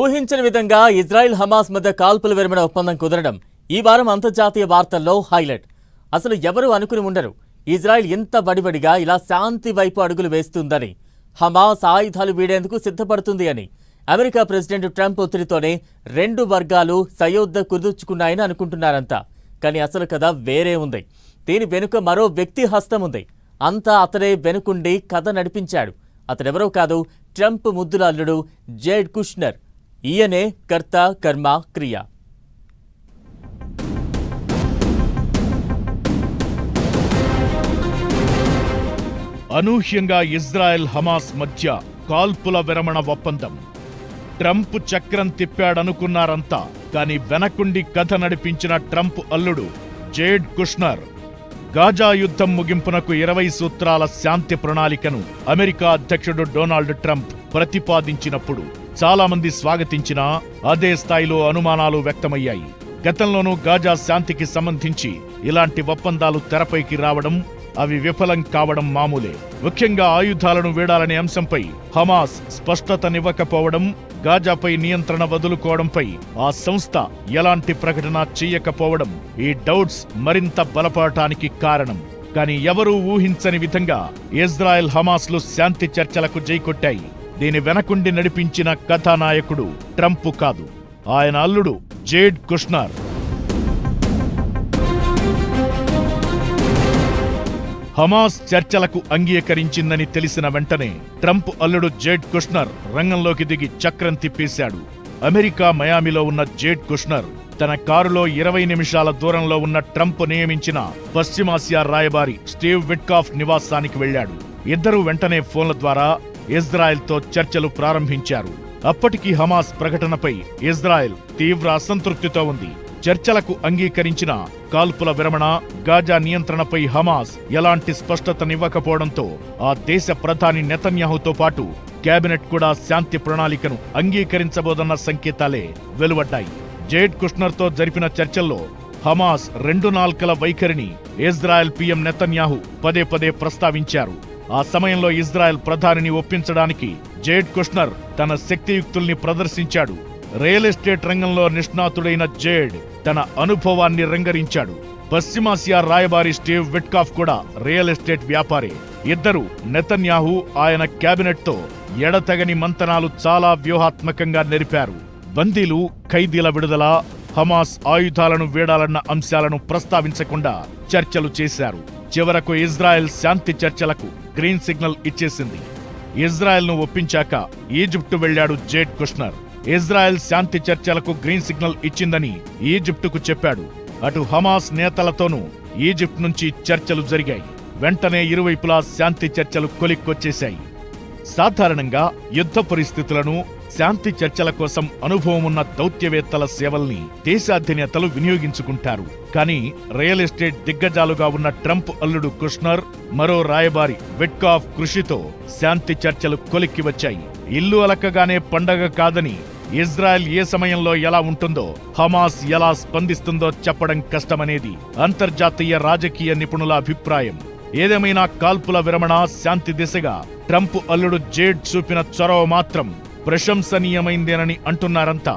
ఊహించిన విధంగా Israel Hamas మధ్య కాల్పుల విరమణ ఒప్పందం కుదరడం ఈ వారం అంతర్జాతీయ వార్తల్లో హైలైట్. అసలు ఎవరు అనుకుని ఉండరు. ఇజ్రాయెల్ ఇంత బడిబడిగా ఇలా శాంతి వైపు అడుగులు వేస్తుందని హమాస్ ఆయుధాలు వీడేందుకు సిద్ధపడుతుంది అని అమెరికా ప్రెసిడెంట్ ట్రంప్ ఒత్తిడితోనే రెండు వర్గాలు సయోధ్య కుదుర్చుకున్నాయని అనుకుంటున్నారంతా కానీ అసలు కథ వేరే ఉంది. దీని వెనుక మరో వ్యక్తి హస్తం ఉంది. అంతా అతడే వెనుకుండి కథ నడిపించాడు. అతడెవరో కాదు ట్రంప్ ముద్దుల అల్లుడు జేడ్ కుష్నర్. ఈయనే కర్త కర్మ క్రియ. అనూహ్యంగా ఇజ్రాయెల్ హమాస్ మధ్య కాల్పుల విరమణ ఒప్పందం. ట్రంప్ చక్రం తిప్పాడనుకున్నారంతా కానీ వెనకుండి కథ నడిపించిన ట్రంప్ అల్లుడు జేడ్ కుష్నర్. గాజా యుద్ధం ముగింపునకు ఇరవై సూత్రాల శాంతి ప్రణాళికను అమెరికా అధ్యక్షుడు డొనాల్డ్ ట్రంప్ ప్రతిపాదించినప్పుడు చాలా మంది స్వాగతించినా అదే స్థాయిలో అనుమానాలు వ్యక్తమయ్యాయి. గతంలోనూ గాజా శాంతికి సంబంధించి ఇలాంటి ఒప్పందాలు తెరపైకి రావడం అవి విఫలం కావడం మామూలే. ముఖ్యంగా ఆయుధాలను వీడాలనే అంశంపై హమాస్ స్పష్టతనివ్వకపోవడం గాజాపై నియంత్రణ వదులుకోవడంపై ఆ సంస్థ ఎలాంటి ప్రకటన చేయకపోవడం ఈ డౌట్స్ మరింత బలపడటానికి కారణం. కానీ ఎవరూ ఊహించని విధంగా ఇజ్రాయెల్ హమాస్లు శాంతి చర్చలకు జైకొట్టాయి. దీని వెనకుండి నడిపించిన కథానాయకుడు ట్రంప్ కాదు. ఆయన అల్లుడు జేడ్ కుష్నర్. హమాస్ చర్చలకు అంగీకరించిందని తెలిసిన వెంటనే ట్రంప్ అల్లుడు జేడ్ కుష్నర్ రంగంలోకి దిగి చక్రం తిప్పేశాడు. అమెరికా మయామిలో ఉన్న జేడ్ కుష్నర్ తన కారులో ఇరవై నిమిషాల దూరంలో ఉన్న ట్రంప్ నియమించిన పశ్చిమాసియా రాయబారి స్టీవ్ విట్కాఫ్ నివాసానికి వెళ్ళాడు ఇద్దరూ వెంటనే ఫోన్ల ద్వారా ఇజ్రాయెల్తో చర్చలు ప్రారంభించారు. అప్పటికి హమాస్ ప్రకటనపై ఇజ్రాయెల్ తీవ్ర అసంతృప్తితో ఉంది. చర్చలకు అంగీకరించిన కాల్పుల విరమణ గాజా నియంత్రణపై హమాస్ ఎలాంటి స్పష్టతనివ్వకపోవడంతో ఆ దేశ ప్రధాని నెతన్యాహుతో పాటు కేబినెట్ కూడా శాంతి ప్రణాళికను అంగీకరించబోదన్న సంకేతాలే వెలువడ్డాయి. జైడ్ కుష్నర్తో జరిపిన చర్చల్లో హమాస్ రెండు నాల్కల వైఖరిని ఇజ్రాయెల్ పీఎం నెతన్యాహు పదే పదే ప్రస్తావించారు. ఆ సమయంలో ఇజ్రాయెల్ ప్రధానిని ఒప్పించడానికి జేడ్ కుష్నర్ తన శక్తియుక్తుల్ని ప్రదర్శించాడు. రియల్ ఎస్టేట్ రంగంలో నిష్ణాతుడైన జేడ్ తన అనుభవాన్ని రంగరించాడు. పశ్చిమాసియా రాయబారి స్టీవ్ విట్కాఫ్ కూడా రియల్ ఎస్టేట్ వ్యాపారి. ఇద్దరు నెతన్యాహు ఆయన క్యాబినెట్తో ఎడతెగని మంతనాలు చాలా వ్యూహాత్మకంగా నెరిపారు. బందీలు ఖైదీల విడుదల హమాస్ ఆయుధాలను వీడాలన్న అంశాలను ప్రస్తావించకుండా చర్చలు చేశారు. చివరకు ఇజ్రాయెల్ శాంతి చర్చలకు గ్రీన్ సిగ్నల్ ఇచ్చేసింది. ఇజ్రాయెల్ను ఒప్పించాక ఈజిప్టు వెళ్ళాడు జేడ్ కుష్నర్. ఇజ్రాయెల్ శాంతి చర్చలకు గ్రీన్ సిగ్నల్ ఇచ్చిందని ఈజిప్టుకు చెప్పాడు. అటు హమాస్ నేతలతోనూ ఈజిప్ట్ నుంచి చర్చలు జరిగాయి. వెంటనే ఇరువైపులా శాంతి చర్చలు కొలిక్కొచ్చేశాయి. సాధారణంగా యుద్ధ పరిస్థితులను శాంతి చర్చల కోసం అనుభవం ఉన్న దౌత్యవేత్తల సేవల్ని దేశాధినేతలు వినియోగించుకుంటారు. కానీ రియల్ ఎస్టేట్ దిగ్గజాలుగా ఉన్న ట్రంప్ అల్లుడు కుష్నర్ మరో రాయబారి వెట్కాఫ్ కృషితో శాంతి చర్చలు కొలిక్కి వచ్చాయి. ఇల్లు అలకగానే పండగ కాదని ఇజ్రాయెల్ ఏ సమయంలో ఎలా ఉంటుందో హమాస్ ఎలా స్పందిస్తుందో చెప్పడం కష్టమనేది అంతర్జాతీయ రాజకీయ నిపుణుల అభిప్రాయం. ఏదేమైనా కాల్పుల విరమణ శాంతి దిశగా ట్రంప్ అల్లుడు జేడ్ చూపిన చొరవ మాత్రం ప్రశంసనీయమైందేనని అంటున్నారంతా.